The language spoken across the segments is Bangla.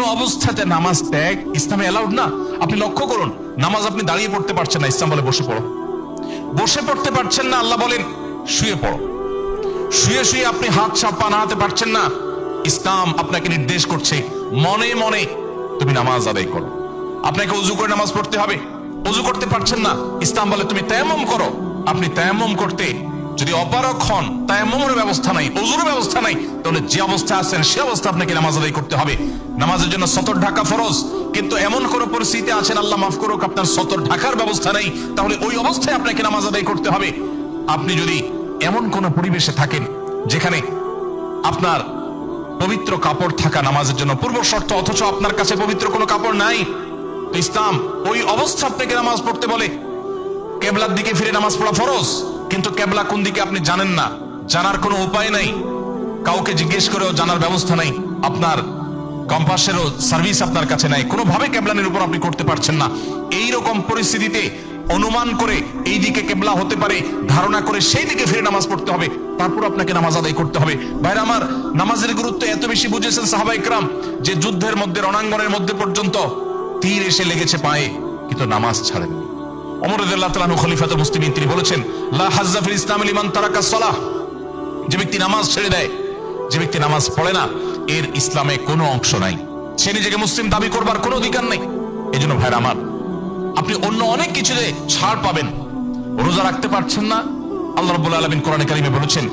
কোনো অবস্থাতে নামাজ ত্যাগ ইসলামে অ্যালাউড না? আপনি লক্ষ্য করুন, নামাজ আপনি দাঁড়িয়ে পড়তে পারছেন না, ইসলাম বলে বসে পড়ো। বসে পড়তে পারছেন না, আল্লাহ বলেন, শুয়ে পড়ো। শুয়ে শুয়ে আপনি হাত ছাপা নাড়াতে পারছেন না, ইসলাম আপনাকে নির্দেশ করছে, মনে মনে তুমি নামাজ আদায় করো। আপনাকে উজু করে নামাজ পড়তে হবে। উজু করতে পারছেন না, ইসলাম বলে তুমি তায়াম্মম করো। আপনি তায়াম্মম করতে যদি অপারক হন তায়াম্মমের ব্যবস্থা নাই উজুর ব্যবস্থা নাই। তাহলে যে অবস্থা আছেন, সে অবস্থা আপনাকে নামাজ আদায় করতে হবে। নামাজের জন্য সতর ঢাকা ফরজ, কিন্তু এমন কোন পরিস্থিতি আছেন, আল্লাহ মাফ করুক, আপনার সতর ঢাকার ব্যবস্থা নেই, তাহলে ওই অবস্থায় আপনাকে নামাজ আদায় করতে হবে। আপনি যদি এমন কোন পরিবেশে থাকেন, যেখানে আপনার পবিত্র কাপড় থাকা নামাজের জন্য পূর্ব শর্ত, অথচ আপনার কাছে পবিত্র কোনো কাপড় নাই ইসলাম ওই অবস্থা আপনাকে নামাজ পড়তে বলে, কেবলার দিকে ফিরে নামাজ পড়া ফরজ। কিন্তু কেবলা কোন দিকে আপনি জানেন না? জানার কোনো উপায় নাই। কাউকে জিজ্ঞেস করেও জানার ব্যবস্থা নাই। আপনার কম্পাসেরও সার্ভিস আপনার কাছে নাই। কোনোভাবে কেবলানের উপর আপনি করতে পারছেন না। এই রকম পরিস্থিতিতে অনুমান করে এই দিকে কেবলা হতে পারে, ধারণা করে সেই দিকে ফিরে নামাজ পড়তে হবে, তারপর আপনাকে নামাজ আদায় করতে হবে। ভাইরা আমার, নামাজের গুরুত্ব এত বেশি বুঝেছেন সাহাবা ইকরাম যে যুদ্ধের মধ্যে, রণাঙ্গনের মধ্যে পর্যন্ত তীর এসে লেগেছে পায়ে, কিন্তু নামাজ ছাড়েননি। রাদিয়াল্লাহু তাআলা মুসলিমিন, তিনি বলেছেন যে ব্যক্তি নামাজ ছেড়ে দেয়, যে ব্যক্তি নামাজ পড়ে না, এর ইসলামে কোনো অংশ নাই। সে নিজেকে মুসলিম দাবি করবার কোনো অধিকার নেই। এই জন্য ভাইরা আমার, আপনি অন্য অনেক কিছুতে ছাড় পাবেন। রোজা রাখতে পারছেন না। আল্লাহ রাব্বুল আলামিন কোরআনে কারিমে বলেছেন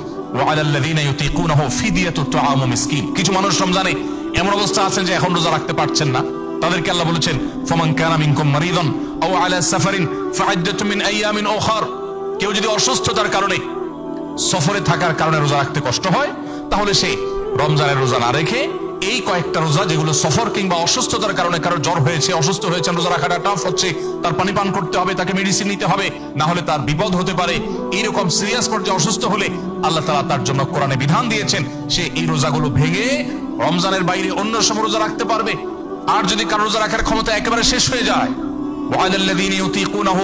কিছু মানুষ রমজানে এমন অবস্থা আছেন যে এখন রোজা রাখতে পারছেন না। তাদেরকে আল্লাহ বলেছেন, ফামান কানা মিনকুম মারিদান আও আলা সাফারিন মিন আইয়ামিন উখার। কেউ যদি অসুস্থতার কারণে সফরে থাকার কারণে রোজা রাখতে কষ্ট হয়, তাহলে সে রমজানের রোজা না রেখে এই কয়েকটা রোজা, যেগুলো সফর কিংবা অসুস্থতার কারণে কারও জ্বর হয়েছে, অসুস্থ হয়েছে রোজা রাখাটা টাফ হচ্ছে, তার পানি পান করতে হবে, তাকে মেডিসিন নিতে হবে, না হলে তার বিপদ হতে পারে। এইরকম সিরিয়াস পর্যায়ে অসুস্থ হলে আল্লাহ তালা তার জন্য কোরআনে বিধান দিয়েছেন, সে এই রোজাগুলো ভেঙে রমজানের বাইরে অন্য সময় রোজা রাখতে পারবে। আর যদি কারও রোজা রাখার ক্ষমতা একেবারে শেষ হয়ে যায় ওয়ালাল লাযিনা ইউতিকুনাহু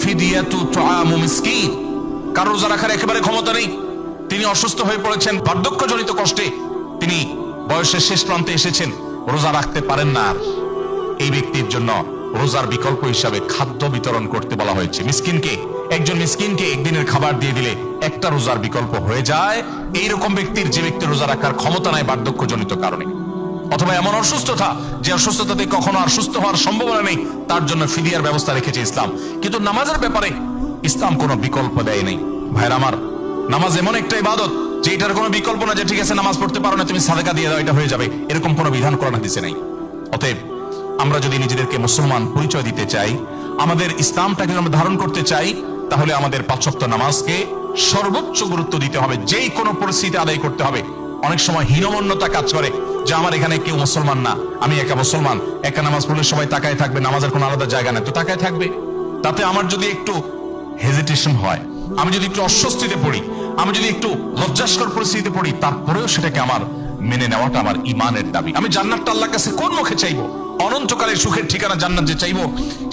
ফিদিয়াতু তুআমু মিসকিন কারও রোজা রাখার একেবারে ক্ষমতা নেই। তিনি অসুস্থ হয়ে পড়েছেন বার্ধক্যজনিত কষ্টে। তিনি বয়সের শেষ প্রান্তে এসেছেন। রোজা রাখতে পারেন না এই ব্যক্তির জন্য রোজার বিকল্প হিসাবে খাদ্য বিতরণ করতে বলা হয়েছে। মিসকিনকে, একজন মিসকিনকে একদিনের খাবার দিয়ে দিলে একটা রোজার বিকল্প হয়ে যায়। এইরকম ব্যক্তির যে ব্যক্তি রোজা রাখার ক্ষমতা নাই বার্ধক্যজনিত কারণে। অথবা এমন অসুস্থতা যে অসুস্থতাতে কখনো আর সুস্থ হওয়ার সম্ভাবনা নেই, তার জন্য ফিদিয়ার ব্যবস্থা রেখেছে ইসলাম। কিন্তু নামাজের ব্যাপারে ইসলাম কোনো বিকল্প দেয় নেই। ভাইরা আমার, নামাজ এমন একটা ইবাদত যে এটার কোনো বিকল্প না যে ঠিক আছে, নামাজ পড়তে পারো না, তুমি সাদেকা দিয়ে দাও, এটা হয়ে যাবে। এরকম কোনো বিধান করানো দিছে নাই। অতএব আমরা যদি নিজেদেরকে মুসলমান পরিচয় দিতে চাই, আমাদের ইসলামটাকে আমরা ধারণ করতে চাই, তাহলে আমাদের পাঁচক্ত নামাজকে সর্বোচ্চ গুরুত্ব দিতে হবে। যেই কোনো পরিস্থিতি আদায় করতে হবে। অনেক সময় হীনমন্যতা কাজ করে। যে আমার এখানে কেউ মুসলমান না, আমি একা মুসলমান, একা নামাজ পড়লে সবাই তাকায় থাকবে, নামাজের কোনো আলাদা জায়গা নেই, তো তাকায় থাকবে। তাতে আমার যদি একটু হেজিটেশন হয়, আমি যদি একটু অস্বস্তিতে পড়ি, আমি যদি একটু লজ্জাস্কর পরিস্থিতিতে পড়ি, তারপরেও সেটাকে আমার মেনে নেওয়াটা আমার ইমানের দাবি। আমি জান্নাতটা আল্লাহর কাছে কোন মুখে চাইব? অনন্তকালের সুখের ঠিকানা জান্নাত যে চাইব,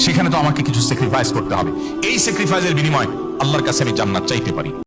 সেখানে তো আমাকে কিছু স্যাক্রিফাইস করতে হবে। এই স্যাক্রিফাইসের বিনিময় আল্লাহর কাছে আমি জান্নাত চাইতে পারি।